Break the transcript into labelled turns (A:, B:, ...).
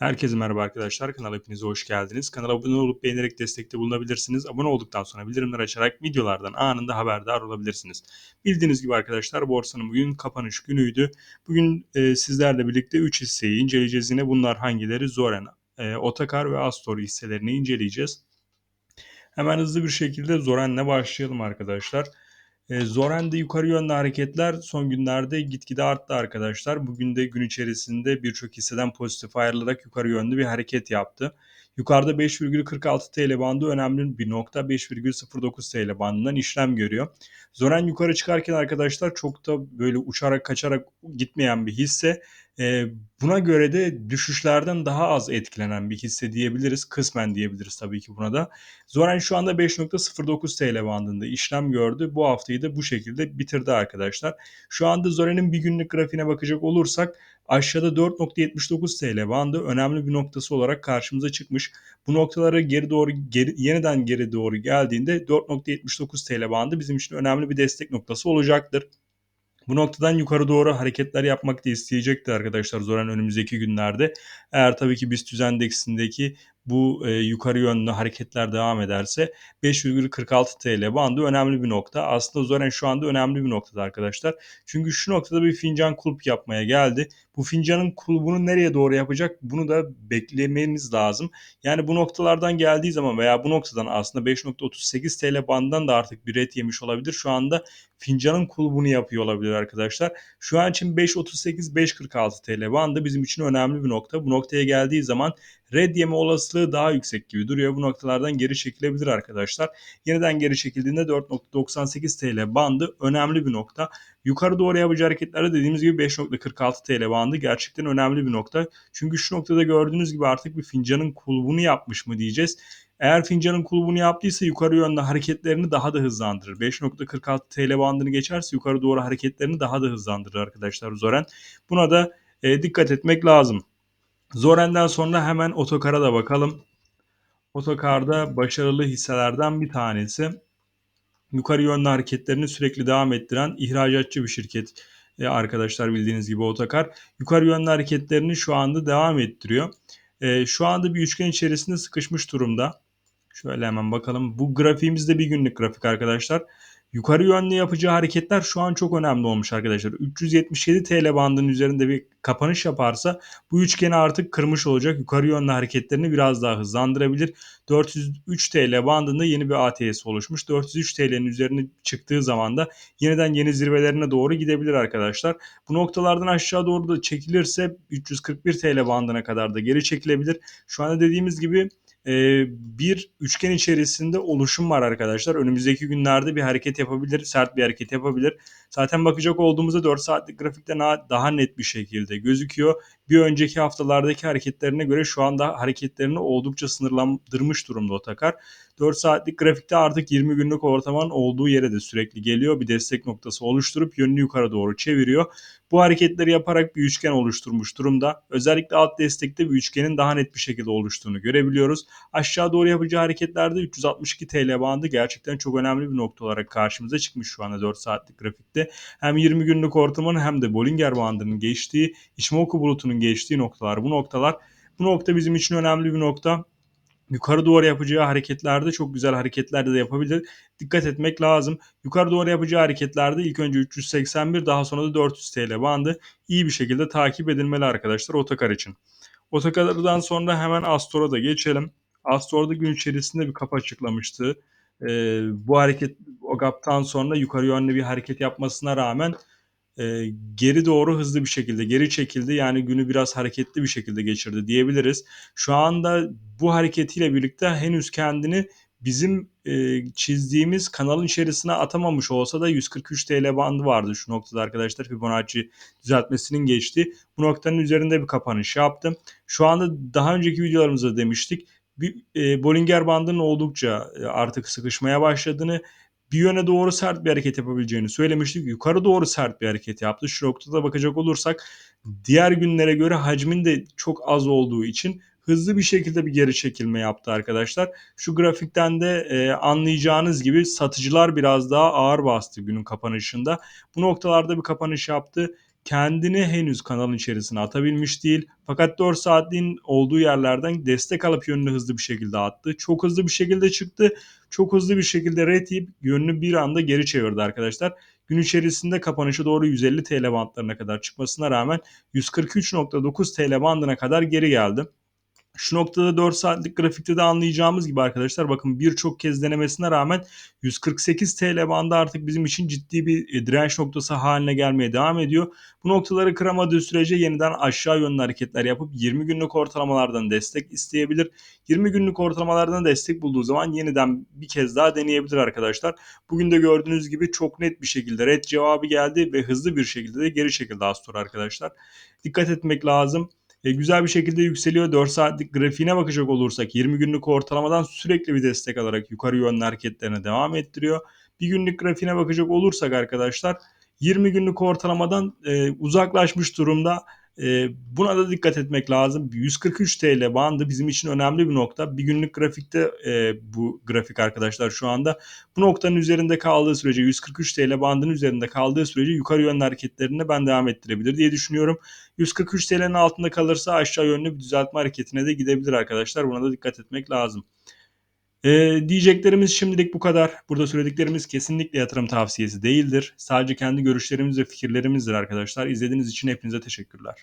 A: Herkese merhaba arkadaşlar. Kanala hepinize hoş geldiniz. Kanala abone olup beğenerek destekte bulunabilirsiniz. Abone olduktan sonra bildirimler açarak videolardan anında haberdar olabilirsiniz. Bildiğiniz gibi arkadaşlar borsanın bugün kapanış günüydü. Bugün e, sizlerle birlikte 3 hisseyi inceleyeceğiz. Yine bunlar hangileri? Zoren, e, Otakar ve Astor hisselerini inceleyeceğiz. Hemen hızlı bir şekilde Zoren'le başlayalım arkadaşlar. E, Zoren'de yukarı yönlü hareketler son günlerde gitgide arttı arkadaşlar. Bugün de gün içerisinde birçok hisseden pozitif ayrılarak yukarı yönlü bir hareket yaptı. Yukarıda 5,46 TL bandı önemli bir nokta. 5,09 TL bandından işlem görüyor. Zoren yukarı çıkarken arkadaşlar çok da böyle uçarak kaçarak gitmeyen bir hisse. Buna göre de düşüşlerden daha az etkilenen bir hisse diyebiliriz. Kısmen diyebiliriz tabii ki buna da. Zoren şu anda 5.09 TL bandında işlem gördü. Bu haftayı da bu şekilde bitirdi arkadaşlar. Şu anda Zoren'in bir günlük grafiğine bakacak olursak aşağıda 4.79 TL bandı önemli bir noktası olarak karşımıza çıkmış. Bu noktalara geri doğru geri, yeniden geri doğru geldiğinde 4.79 TL bandı bizim için önemli bir destek noktası olacaktır. Bu noktadan yukarı doğru hareketler yapmak da isteyecektir arkadaşlar Zoran önümüzdeki günlerde. Eğer tabii ki BIST endeksindeki bu e, yukarı yönlü hareketler devam ederse 5,46 TL bandı önemli bir nokta. Aslında Zoren şu anda önemli bir noktada arkadaşlar. Çünkü şu noktada bir fincan kulp yapmaya geldi. Bu fincanın kulbunu nereye doğru yapacak bunu da beklememiz lazım. Yani bu noktalardan geldiği zaman veya bu noktadan aslında 5.38 TL bandından da artık bir ret yemiş olabilir. Şu anda fincanın kulbunu yapıyor olabilir arkadaşlar. Şu an için 5.38-5.46 TL bandı bizim için önemli bir nokta. Bu noktaya geldiği zaman red yeme olasılığı daha yüksek gibi duruyor. Bu noktalardan geri çekilebilir arkadaşlar. Yeniden geri çekildiğinde 4.98 TL bandı önemli bir nokta. Yukarı doğru yapacağı hareketlerde dediğimiz gibi 5.46 TL bandı gerçekten önemli bir nokta. Çünkü şu noktada gördüğünüz gibi artık bir fincanın kulbunu yapmış mı diyeceğiz. Eğer fincanın kulbunu yaptıysa yukarı yönde hareketlerini daha da hızlandırır. 5.46 TL bandını geçerse yukarı doğru hareketlerini daha da hızlandırır arkadaşlar Zoren. Buna da e, dikkat etmek lazım. Zoren'den sonra hemen Otokar'a da bakalım. Otokar'da başarılı hisselerden bir tanesi. Yukarı yönlü hareketlerini sürekli devam ettiren ihracatçı bir şirket e, arkadaşlar bildiğiniz gibi Otokar. Yukarı yönlü hareketlerini şu anda devam ettiriyor. E, şu anda bir üçgen içerisinde sıkışmış durumda. Şöyle hemen bakalım. Bu grafiğimizde bir günlük grafik arkadaşlar. Yukarı yönlü yapacağı hareketler şu an çok önemli olmuş arkadaşlar. 377 TL bandının üzerinde bir kapanış yaparsa bu üçgeni artık kırmış olacak. Yukarı yönlü hareketlerini biraz daha hızlandırabilir. 403 TL bandında yeni bir ATS oluşmuş. 403 TL'nin üzerine çıktığı zaman da yeniden yeni zirvelerine doğru gidebilir arkadaşlar. Bu noktalardan aşağı doğru da çekilirse 341 TL bandına kadar da geri çekilebilir. Şu anda dediğimiz gibi bir üçgen içerisinde oluşum var arkadaşlar. Önümüzdeki günlerde bir hareket yapabilir, sert bir hareket yapabilir. Zaten bakacak olduğumuzda 4 saatlik grafikte daha net bir şekilde gözüküyor. Bir önceki haftalardaki hareketlerine göre şu anda hareketlerini oldukça sınırlandırmış durumda o takar. 4 saatlik grafikte artık 20 günlük ortamın olduğu yere de sürekli geliyor. Bir destek noktası oluşturup yönünü yukarı doğru çeviriyor. Bu hareketleri yaparak bir üçgen oluşturmuş durumda. Özellikle alt destekte bir üçgenin daha net bir şekilde oluştuğunu görebiliyoruz. Aşağı doğru yapacağı hareketlerde 362 TL bandı gerçekten çok önemli bir nokta olarak karşımıza çıkmış şu anda 4 saatlik grafikte. Hem 20 günlük ortamın hem de Bollinger bandının geçtiği, Ichimoku bulutunun geçtiği noktalar bu noktalar. Bu nokta bizim için önemli bir nokta yukarı doğru yapacağı hareketlerde çok güzel hareketlerde de yapabilir. Dikkat etmek lazım. Yukarı doğru yapacağı hareketlerde ilk önce 381 daha sonra da 400 TL bandı iyi bir şekilde takip edilmeli arkadaşlar otokar için. Otokardan sonra hemen Astor'a da geçelim. Astor'da gün içerisinde bir kapı açıklamıştı. Ee, bu hareket o gaptan sonra yukarı yönlü bir hareket yapmasına rağmen e, geri doğru hızlı bir şekilde geri çekildi. Yani günü biraz hareketli bir şekilde geçirdi diyebiliriz. Şu anda bu hareketiyle birlikte henüz kendini bizim e, çizdiğimiz kanalın içerisine atamamış olsa da 143 TL bandı vardı şu noktada arkadaşlar Fibonacci düzeltmesinin geçti. Bu noktanın üzerinde bir kapanış yaptım. Şu anda daha önceki videolarımızda demiştik. Bir, e, Bollinger bandının oldukça e, artık sıkışmaya başladığını bir yöne doğru sert bir hareket yapabileceğini söylemiştik. Yukarı doğru sert bir hareket yaptı. Şu noktada bakacak olursak diğer günlere göre hacmin de çok az olduğu için hızlı bir şekilde bir geri çekilme yaptı arkadaşlar. Şu grafikten de e, anlayacağınız gibi satıcılar biraz daha ağır bastı günün kapanışında. Bu noktalarda bir kapanış yaptı. Kendini henüz kanalın içerisine atabilmiş değil. Fakat 4 saatliğin olduğu yerlerden destek alıp yönünü hızlı bir şekilde attı. Çok hızlı bir şekilde çıktı. Çok hızlı bir şekilde red yiyip yönünü bir anda geri çevirdi arkadaşlar. Gün içerisinde kapanışa doğru 150 TL bandlarına kadar çıkmasına rağmen 143.9 TL bandına kadar geri geldi. Şu noktada 4 saatlik grafikte de anlayacağımız gibi arkadaşlar bakın birçok kez denemesine rağmen 148 TL bandı artık bizim için ciddi bir e, direnç noktası haline gelmeye devam ediyor. Bu noktaları kıramadığı sürece yeniden aşağı yönlü hareketler yapıp 20 günlük ortalamalardan destek isteyebilir. 20 günlük ortalamalardan destek bulduğu zaman yeniden bir kez daha deneyebilir arkadaşlar. Bugün de gördüğünüz gibi çok net bir şekilde red cevabı geldi ve hızlı bir şekilde de geri çekildi Astor arkadaşlar. Dikkat etmek lazım. E, güzel bir şekilde yükseliyor. 4 saatlik grafiğine bakacak olursak 20 günlük ortalamadan sürekli bir destek alarak yukarı yönlü hareketlerine devam ettiriyor. Bir günlük grafiğine bakacak olursak arkadaşlar 20 günlük ortalamadan e, uzaklaşmış durumda. E, buna da dikkat etmek lazım. 143 TL bandı bizim için önemli bir nokta. Bir günlük grafikte e, bu grafik arkadaşlar şu anda bu noktanın üzerinde kaldığı sürece 143 TL bandının üzerinde kaldığı sürece yukarı yönlü hareketlerini ben devam ettirebilir diye düşünüyorum. 143 TL'nin altında kalırsa aşağı yönlü bir düzeltme hareketine de gidebilir arkadaşlar. Buna da dikkat etmek lazım. Ee, diyeceklerimiz şimdilik bu kadar. Burada söylediklerimiz kesinlikle yatırım tavsiyesi değildir. Sadece kendi görüşlerimiz ve fikirlerimizdir arkadaşlar. İzlediğiniz için hepinize teşekkürler.